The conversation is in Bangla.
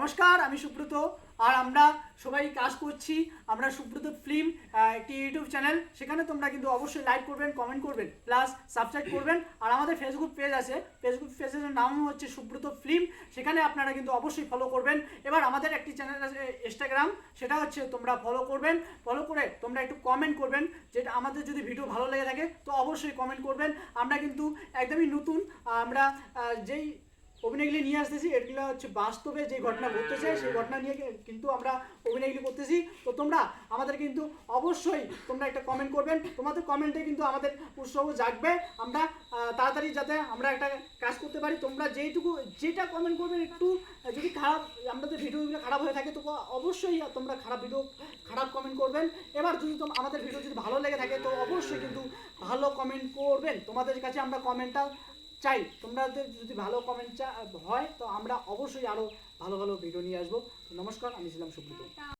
নমস্কার, আমি সুব্রত। আর আমরা সবাই কাজ করছি। আমরা সুব্রত ফিল্ম একটি ইউটিউব চ্যানেল। সেখানে তোমরা কিন্তু অবশ্যই লাইক করবেন কমেন্ট করবেন প্লাস সাবস্ক্রাইব করবেন। আর আমাদের ফেসবুক পেজ আছে। ফেসবুক পেজের নাম হচ্ছে সুব্রত ফিল্ম। সেখানে আপনারা কিন্তু অবশ্যই ফলো করবেন। এবার আমাদের একটি চ্যানেল আছে ইনস্টাগ্রাম সেটা হচ্ছে তোমরা ফলো করবেন। ফলো করে তোমরা একটু কমেন্ট করবেন। যেটা আমাদের যদি ভিডিও ভালো লেগে থাকে, তো অবশ্যই কমেন্ট করবেন। আমরা কিন্তু একদমই নতুন। আমরা যেই অভিনয়গুলি নিয়ে আসতেছি। এগুলো হচ্ছে বাস্তবে যে ঘটনা ঘটতেছে, সেই ঘটনা নিয়ে কিন্তু আমরা অভিনয়গুলি করতেছি। তো তোমরা আমাদের কিন্তু অবশ্যই তোমরা একটা কমেন্ট করবেন। তোমাদের কমেন্টে কিন্তু আমাদের উৎসব জাগবে। আমরা তাড়াতাড়ি যাতে আমরা একটা কাজ করতে পারি। তোমরা যেইটুকু যেটা কমেন্ট করবেন একটু যদি খারাপ আমাদের ভিডিওগুলো খারাপ হয়ে থাকে, তো অবশ্যই তোমরা খারাপ ভিডিও খারাপ কমেন্ট করবেন। এবার যদি আমাদের ভিডিও যদি ভালো লেগে থাকে, তো অবশ্যই কিন্তু ভালো কমেন্ট করবেন। তোমাদের কাছে আমরা কমেন্টটা চাই। তোমাদের যদি ভালো কমেন্ট হয়, তো আমরা অবশ্যই আরও ভালো ভালো ভিডিও নিয়ে আসব। নমস্কার, আমি ছিলাম সুব্রত।